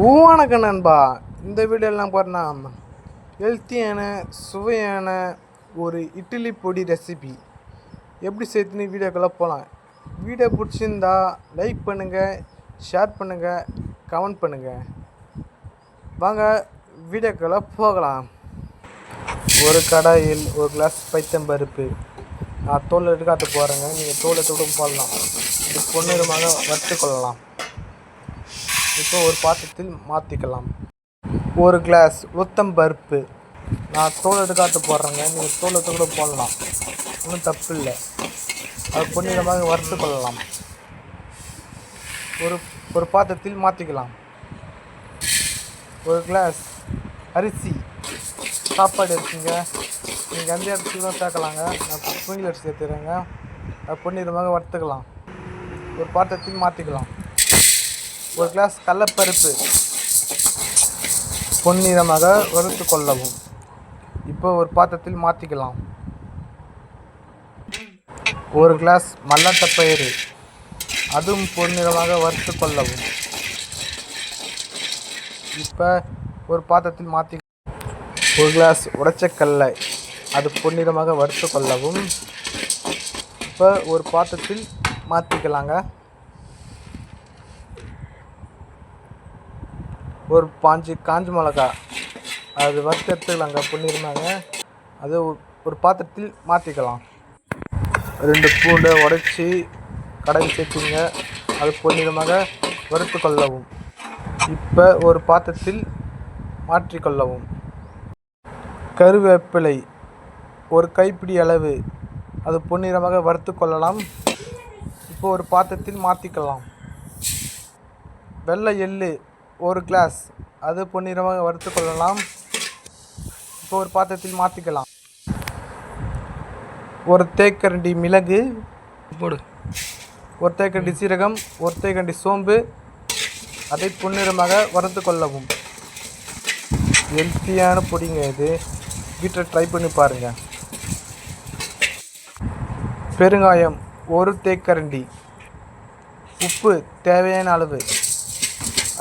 வணக்கம் நண்பா இந்த வீடியோலாம் பாருன்னா ஹெல்த்தியான சுவையான ஒரு இட்லி பொடி ரெசிபி எப்படி சேர்த்துன்னு வீடியோக்குள்ளே போகலாம் வீடியோ பிடிச்சிருந்தா லைக் பண்ணுங்கள் ஷேர் பண்ணுங்கள் கமெண்ட் பண்ணுங்கள் வாங்க வீடியோக்குள்ளே போகலாம். ஒரு கடாயில் ஒரு கிளாஸ் பைத்தம்பருப்பு நான் தோல் எடுக்காத்து போகிறேங்க நீங்கள் தோல் எடுத்து போடலாம். இது பொன்னிறமாக வறுத்து கொள்ளலாம். இப்போ ஒரு பாத்திரத்தில் மாற்றிக்கலாம் ஒரு கிளாஸ் உளுத்தம் பருப்பு. நான் தோல் எடுக்காத்து போடுறேங்க. நீங்கள் தோல் எடுத்து கூட போடலாம். ஒன்றும் தப்பு இல்லை. அது பொன்னிறமாக வறுத்து கொள்ளலாம். ஒரு ஒரு பாத்திரத்தில் மாற்றிக்கலாம் ஒரு கிளாஸ் அரிசி. சாப்பாடு இருக்குங்க. நீங்கள் எந்த இடத்துல தான் சேர்க்கலாங்க. நான் புனித அரிசி சேர்த்துறேங்க. அது பொன்னிறமாக வறுத்துக்கலாம். ஒரு பாத்திரத்தில் மாற்றிக்கலாம் ஒரு கிளாஸ் கடலப்பருப்பு பொன்னிறமாக வறுத்து கொள்ளவும். இப்போ ஒரு பாத்திரத்தில் மாற்றிக்கலாம் ஒரு கிளாஸ் மல்லாட்டப்பயிறு அதுவும் பொன்னிறமாக வறுத்து கொள்ளவும். இப்போ ஒரு பாத்திரத்தில் மாற்றி ஒரு கிளாஸ் உடைச்சக்கல்லை அது பொன்னிறமாக வறுத்து கொள்ளவும். இப்போ ஒரு பாத்திரத்தில் மாற்றிக்கலாங்க ஒரு பாஞ்சு காஞ்ச மிளகா. அது வறுத்து எடுத்துக்கலாங்க பண்ணியிருந்தாங்க. அது ஒரு- ஒரு பாத்திரத்தில் மாற்றிக்கலாம் ரெண்டு பூண்டை உடைச்சி கடையில் சேர்த்துங்க. அது பொன்னிறமாக வறுத்து கொள்ளவும். இப்போ ஒரு பாத்திரத்தில் மாற்றிக்கொள்ளவும் கருவேப்பிலை ஒரு கைப்பிடி அளவு. அது பொன்னிறமாக வறுத்து கொள்ளலாம். இப்போ ஒரு பாத்திரத்தில் மாற்றிக்கலாம் வெள்ளை எள்ளு ஒரு கிளாஸ் அது பொன்னிறமாக வறுத்து கொள்ளலாம். இப்போ ஒரு பாத்திரத்தில் மாற்றிக்கலாம் ஒரு தேக்கரண்டி மிளகு. போடு. ஒரு தேக்கரண்டி சீரகம் ஒரு தேக்கரண்டி சோம்பு. அதை பொன்னிறமாக வறுத்து கொள்ளவும். ஹெல்த்தியான பொடிங்க இது. வீட்டில் ட்ரை பண்ணி பாருங்கள் பெருங்காயம் ஒரு தேக்கரண்டி. உப்பு தேவையான அளவு.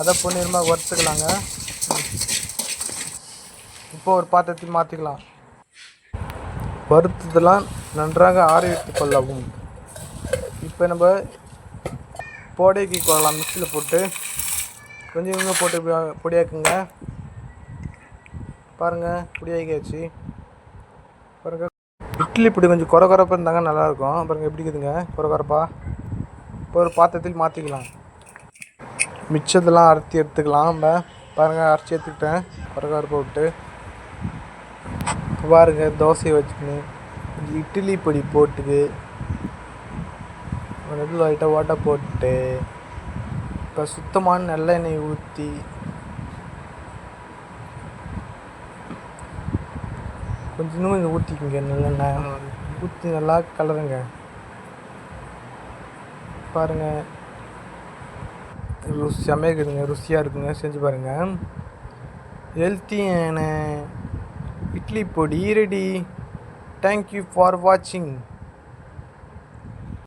அதை பொன்னிறமாக வறுத்துக்கலாங்க. இப்போ ஒரு பாத்திரத்தில் மாற்றிக்கலாம் வறுத்ததெல்லாம் நன்றாக ஆற கொள்ளவும். இப்போ நம்ம போடைக்கு கொள்ளலாம் மிக்சியில் போட்டு. கொஞ்சம் கொஞ்சமாக போட்டு பொடியாக்குங்க. பாருங்கள் பொடியாக்கியாச்சு பாருங்கள் இட்லி இப்படி கொஞ்சம் குறை குறப்பாக இருந்தாங்க நல்லாயிருக்கும் பாருங்கள் எப்படி இருக்குதுங்க குறை குறப்பாக இப்போ ஒரு பாத்திரத்தில் மாற்றிக்கலாம் மிச்சத்தெல்லாம் அரைச்சி எடுத்துக்கலாம். நம்ம பாருங்கள் அரைச்சி எடுத்துக்கிட்டேன். குறை போட்டு. விட்டு தோசையை வச்சுக்கின்னு கொஞ்சம் இட்லி பொடி போட்டுக்கு ஒரு இடத்துல லைட்டாக ஓட்டை போட்டு இப்போ சுத்தமான நல்லெண்ணெய் ஊற்றி கொஞ்சம் இன்னும் கொஞ்சம் ஊற்றிக்குங்க நல்லெண்ணெய். ஊற்றி நல்லா கலருங்க. பாருங்கள் செம்மையாக இருக்குதுங்க. ருசியாக இருக்குங்க செஞ்சு பாருங்கள் ஹெல்த்தியான இட்லி பொடி. ரெடி தேங்க்யூ ஃபார் வாட்சிங்